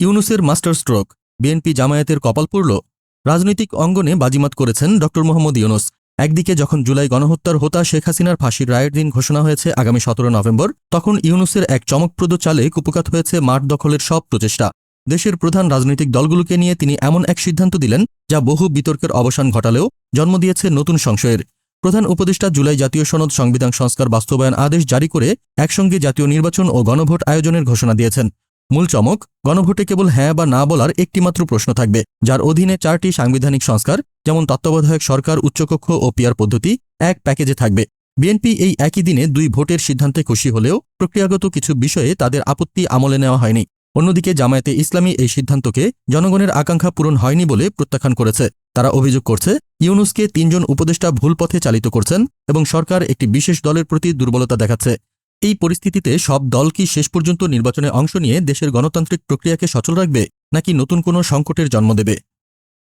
ইউনুসের master stroke, BNP জামায়াতের কপাল পড়ল। রাজনৈতিক অঙ্গনে বাজিমাত করেছেন ড. মোহাম্মদ ইউনুস। একদিকে যখন জুলাই গণহত্যার হোতা শেখ হাসিনার ফাঁসির রায়ের দিন ঘোষণা হয়েছে আগামী সতেরো নভেম্বর, তখন ইউনুসের এক চমকপ্রদ চালে কুপকাত হয়েছে মাঠ দখলের সব প্রচেষ্টা। দেশের প্রধান রাজনৈতিক দলগুলোকে নিয়ে তিনি এমন এক সিদ্ধান্ত দিলেন, যা বহু বিতর্কের অবসান ঘটালেও জন্ম দিয়েছে নতুন সংশয়ের। প্রধান উপদেষ্টা জুলাই জাতীয় সনদ সংবিধান সংস্কার বাস্তবায়ন আদেশ জারি করে একসঙ্গে জাতীয় নির্বাচন ও গণভোট আয়োজনের ঘোষণা দিয়েছেন। মূল চমক, গণভোটে কেবল হ্যাঁ বা না বলার একটিমাত্র প্রশ্ন থাকবে, যার অধীনে চারটি সাংবিধানিক সংস্কার, যেমন তত্ত্বাবধায়ক সরকার, উচ্চকক্ষ ও পিয়ার পদ্ধতি, এক প্যাকেজে থাকবে। বিএনপি এই একই দিনে দুই ভোটের সিদ্ধান্তে খুশি হলেও প্রক্রিয়াগত কিছু বিষয়ে তাদের আপত্তি আমলে নেওয়া হয়নি। অন্যদিকে জামায়াতে ইসলামী এই সিদ্ধান্তকে জনগণের আকাঙ্ক্ষা পূরণ হয়নি বলে প্রত্যাখ্যান করেছে। তারা অভিযোগ করছে, ইউনুসকে তিনজন উপদেষ্টা ভুল পথে চালিত করছেন এবং সরকার একটি বিশেষ দলের প্রতি দুর্বলতা দেখাচ্ছে। এই পরিস্থিতিতে সব দল কি শেষ পর্যন্ত নির্বাচনে অংশ নিয়ে দেশের গণতান্ত্রিক প্রক্রিয়াকে সচল রাখবে, নাকি নতুন কোনো সংকটের জন্ম দেবে?